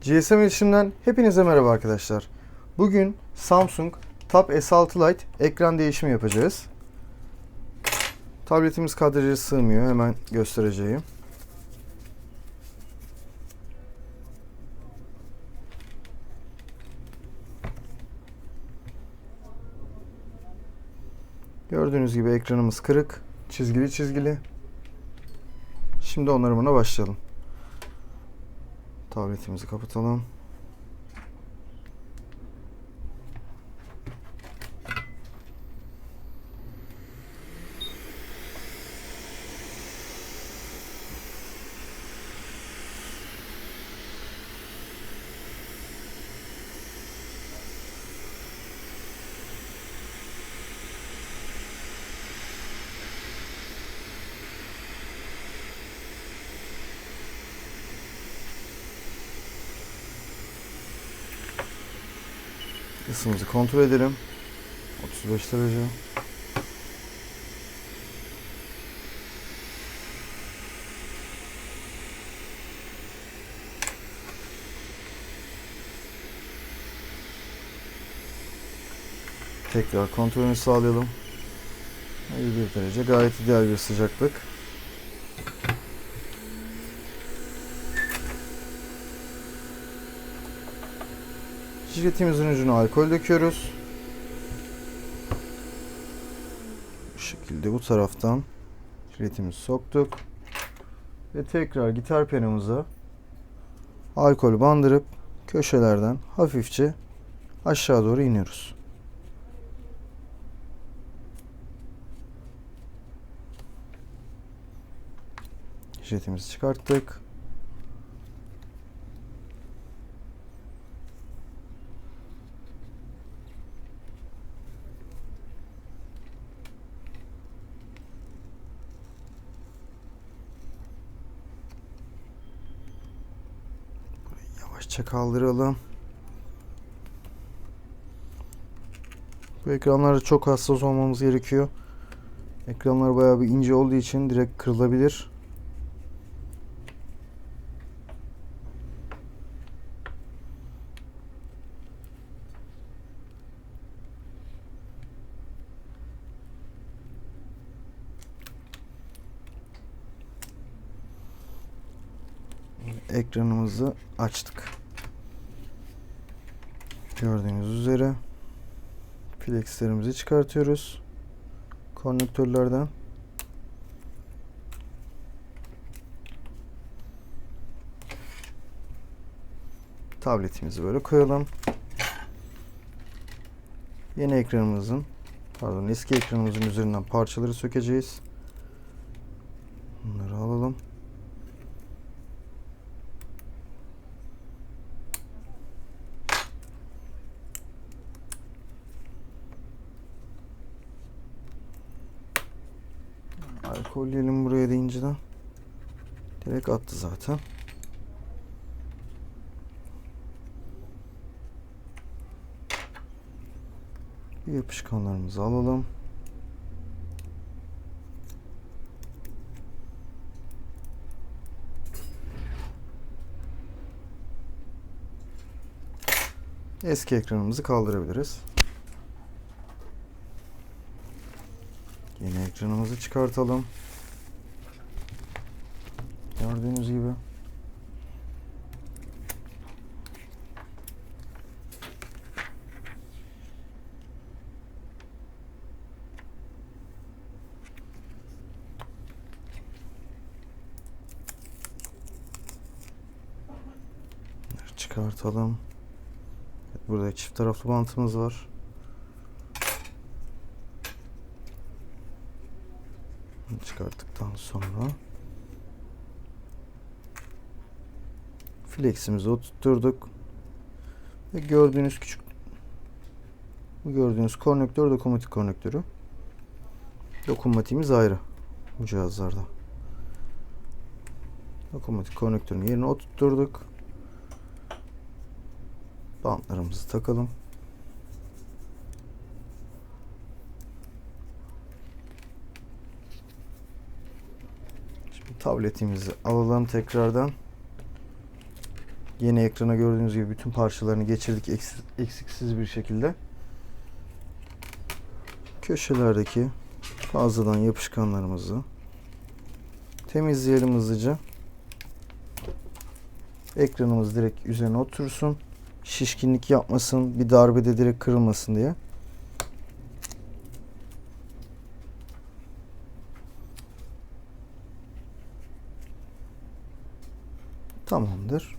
GSM iletişimden hepinize merhaba arkadaşlar. Bugün Samsung Tab S6 Lite ekran değişimi yapacağız. Tabletimiz kadraja sığmıyor. Hemen göstereceğim. Gördüğünüz gibi ekranımız kırık. Çizgili çizgili. Şimdi onarımına başlayalım. Tabletimizi kapatalım. Isımızı kontrol edelim. 35 derece. Tekrar kontrolünü sağlayalım. 51 derece gayet ideal bir sıcaklık. Jiletimizin ucuna alkol döküyoruz. Bu şekilde bu taraftan jiletimizi soktuk. Ve tekrar gitar penamıza alkol bandırıp köşelerden hafifçe aşağı doğru iniyoruz. Jiletimizi çıkarttık. Yavaşça kaldıralım. Bu ekranlarda çok hassas olmamız gerekiyor. Ekranlar bayağı bir ince olduğu için direkt kırılabilir. Ekranımızı açtık. Gördüğünüz üzere flexlerimizi çıkartıyoruz. Konnektörlerden. Tabletimizi böyle koyalım. Yeni ekranımızın pardon eski ekranımızın üzerinden parçaları sökeceğiz. Bunları alalım. Alkolleyelim buraya deyince de direkt attı zaten. Bir yapışkanlarımızı alalım. Eski ekranımızı kaldırabiliriz. Yeni ekranımızı çıkartalım. Gördüğünüz gibi. Çıkartalım. Burada çift taraflı bantımız var. Çıkarttıktan sonra fleximizi oturtturduk. Ve gördüğünüz küçük bu gördüğünüz konnektör dokunmatik konnektörü. Dokunmatiğimiz ayrı bu cihazlarda. Dokunmatik konnektörün yerine oturtturduk. Bantlarımızı takalım Tabletimizi alalım tekrardan. Yeni ekrana gördüğünüz gibi bütün parçalarını geçirdik eks- eksiksiz bir şekilde. Köşelerdeki fazladan yapışkanlarımızı temizleyelim hızlıca. Ekranımız direkt üzerine otursun. Şişkinlik yapmasın, bir darbede direkt kırılmasın diye. Tamamdır.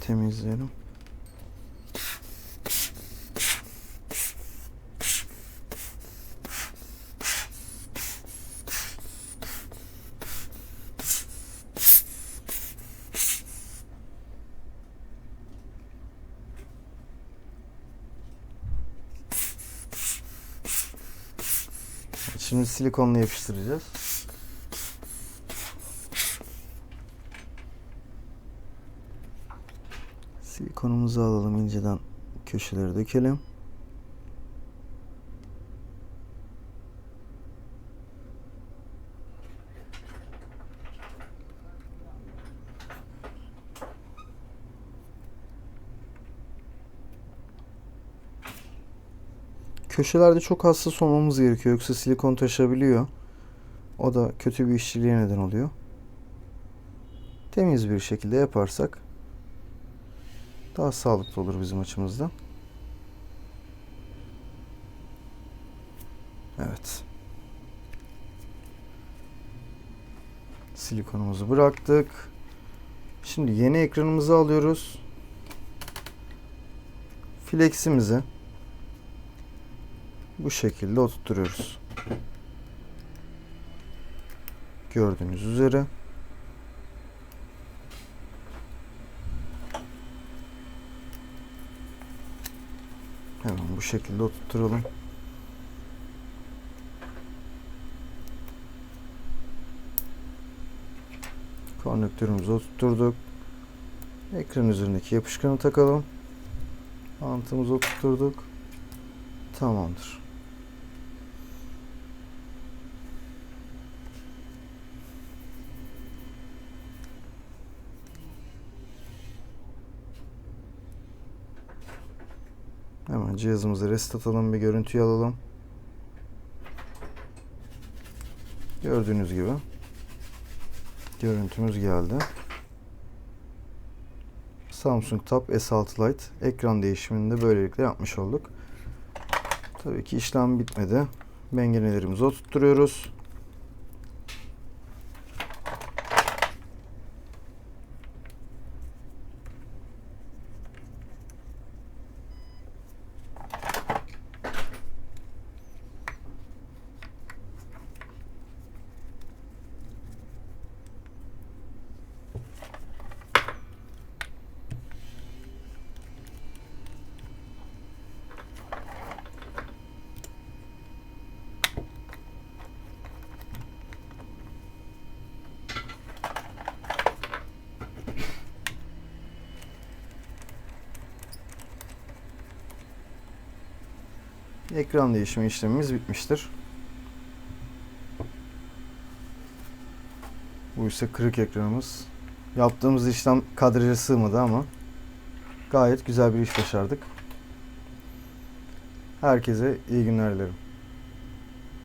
Temizleyelim. Şimdi silikonla yapıştıracağız. Silikonumuzu alalım inceden köşeleri dökelim. Köşelerde çok hassas olmamız gerekiyor yoksa silikon taşabiliyor. O da kötü bir işçiliğe neden oluyor. Temiz bir şekilde yaparsak daha sağlıklı olur bizim açımızdan. Evet. Silikonumuzu bıraktık. Şimdi yeni ekranımızı alıyoruz. Fleximizi bu şekilde oturtuyoruz. Gördüğünüz üzere. Hemen bu şekilde oturturalım. Konnektörümüzü oturtturduk. Ekran üzerindeki yapışkanı takalım. Bantımızı oturtturduk. Tamamdır. Hemen cihazımızı reset atalım, bir görüntüyü alalım. Gördüğünüz gibi görüntümüz geldi. Samsung Tab S6 Lite ekran değişimini de böylelikle yapmış olduk. Tabii ki işlem bitmedi. Mengenelerimizi oturtturuyoruz. Ekran değişimi işlemimiz bitmiştir. Bu ise kırık ekranımız. Yaptığımız işlem kadraja sığmadı ama gayet güzel bir iş başardık. Herkese iyi günler dilerim.